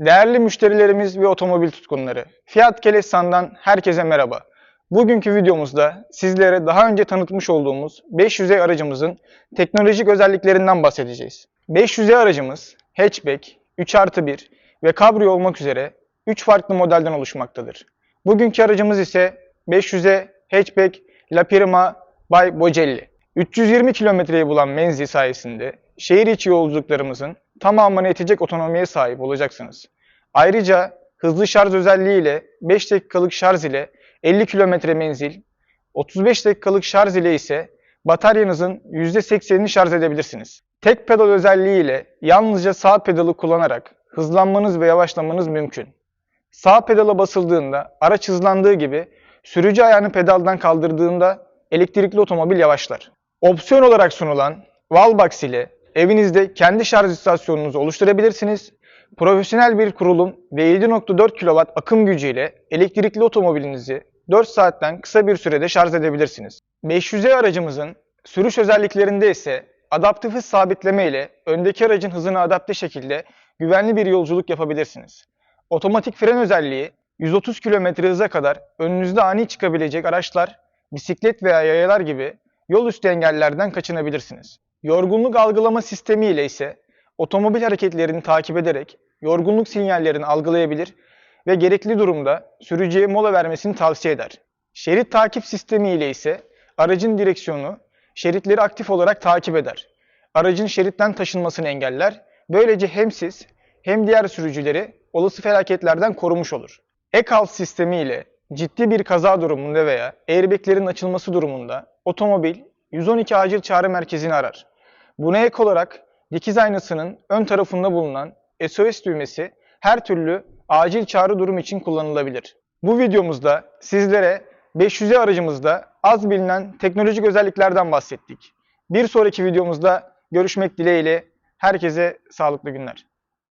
Değerli müşterilerimiz ve otomobil tutkunları, Fiat Kelesan'dan herkese merhaba. Bugünkü videomuzda sizlere daha önce tanıtmış olduğumuz 500e aracımızın teknolojik özelliklerinden bahsedeceğiz. 500e aracımız hatchback, 3 artı 1 ve cabrio olmak üzere 3 farklı modelden oluşmaktadır. Bugünkü aracımız ise 500e hatchback La Prima by Bocelli. 320 kilometreyi bulan menzil sayesinde şehir içi yolculuklarımızın tamamını yetecek otonomiye sahip olacaksınız. Ayrıca hızlı şarj özelliğiyle 5 dakikalık şarj ile 50 kilometre menzil, 35 dakikalık şarj ile ise bataryanızın %80'ini şarj edebilirsiniz. Tek pedal özelliğiyle yalnızca sağ pedalı kullanarak hızlanmanız ve yavaşlamanız mümkün. Sağ pedala basıldığında araç hızlandığı gibi sürücü ayağını pedaldan kaldırdığında elektrikli otomobil yavaşlar. Opsiyon olarak sunulan Wallbox ile evinizde kendi şarj istasyonunuzu oluşturabilirsiniz. Profesyonel bir kurulum ve 7.4 kW akım gücüyle elektrikli otomobilinizi 4 saatten kısa bir sürede şarj edebilirsiniz. 500e aracımızın sürüş özelliklerinde ise adaptif hız sabitleme ile öndeki aracın hızına adapte şekilde güvenli bir yolculuk yapabilirsiniz. Otomatik fren özelliği 130 km hıza kadar önünüzde ani çıkabilecek araçlar, bisiklet veya yayalar gibi yol üstü engellerden kaçınabilirsiniz. Yorgunluk algılama sistemi ile ise otomobil hareketlerini takip ederek yorgunluk sinyallerini algılayabilir ve gerekli durumda sürücüye mola vermesini tavsiye eder. Şerit takip sistemi ile ise aracın direksiyonu şeritleri aktif olarak takip eder. Aracın şeritten taşınmasını engeller. Böylece hem siz hem diğer sürücüleri olası felaketlerden korumuş olur. E-Kalt sistemi ile ciddi bir kaza durumunda veya airbaglerin açılması durumunda otomobil 112 acil çağrı merkezini arar. Buna ek olarak dikiz aynasının ön tarafında bulunan SOS düğmesi her türlü acil çağrı durum için kullanılabilir. Bu videomuzda sizlere 500'e aracımızda az bilinen teknolojik özelliklerden bahsettik. Bir sonraki videomuzda görüşmek dileğiyle herkese sağlıklı günler.